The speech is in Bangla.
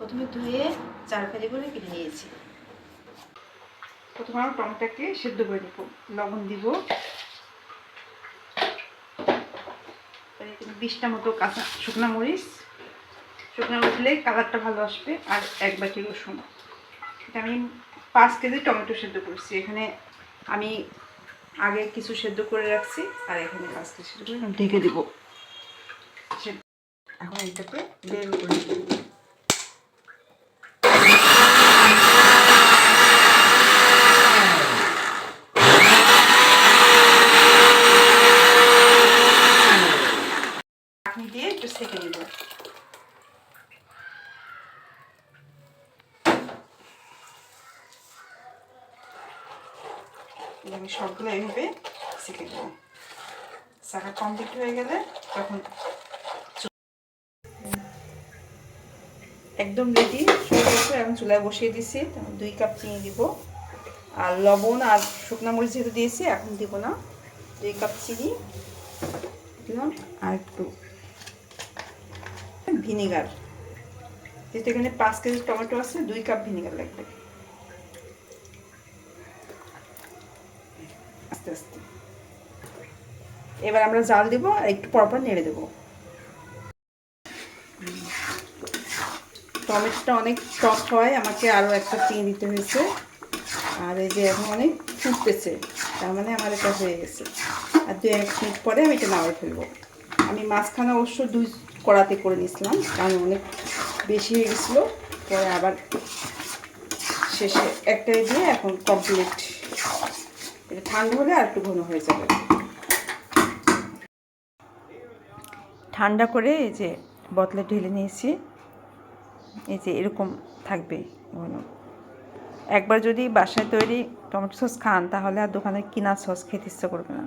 প্রথমে ধুয়ে চার ফালি করে কেটে নিয়েছি। প্রথমে আমরা টমেটোকে সেদ্ধ করে দেবো লবণ দিব। বিশটা মতো কাঁচা শুকনো মরিচ। শুকনো মরিচ দিলে কালারটা ভালো আসবে, আর এক বাটি রসুন। এটা আমি পাঁচ কেজি টমেটো সেদ্ধ করছি। এখানে আমি আগে কিছু সেদ্ধ করে রাখছি, আর এখানে পাঁচ কেজি সেদ্ধ করে ঢেকে দেবো। এখন এটাকে বের করে চাটনি দিয়ে একটু সেঁকে নেব আমি সবগুলো এইভাবে সেঁকে নেব। শাখা কমপ্লিট হয়ে গেলে তখন একদম রেডি এখন চুলায় বসিয়ে দিছি। দুই কাপ চিনি দিব। আর লবণ আর শুকনো মরিচ যেহেতু দিয়েছি, এখন দিব না। দুই কাপ চিনি দিলাম। আর একটু ভিনেগার। যেহেতু এখানে পাঁচ কেজি টমেটো আছে, দুই কাপ ভিনেগার লাগবে। আস্তে আস্তে। এবার আমরা জাল দেবো আর একটু পরপর নেড়ে দেবো। টমেটোটা অনেক টক হয়, আমাকে আরও একটা চিনি দিতে হয়েছে। আর এই যে এখন অনেক ফুটতেছে, তার মানে আমার এটা হয়ে গেছে। আর দু এক মিনিট পরে আমি এটা নামাই ফেলব। আমি মাঝখানে অবশ্য দুই কড়াতে করে নিয়েছিলাম, কারণ অনেক বেশি হয়ে গেছিল। পরে আবার শেষে একটাই দিয়ে এখন কমপ্লিট এটা ঠান্ডা হলে আর একটু ঘন হয়ে যাবে। ঠান্ডা করে এই যে বোতলে ঢেলে নিয়েছি। এই যে এরকম থাকবে ঘন। একবার যদি বাসায় তৈরি টমেটো সস খান, তাহলে আর দোকানে কিনা সস খেতে ইচ্ছা করবে না।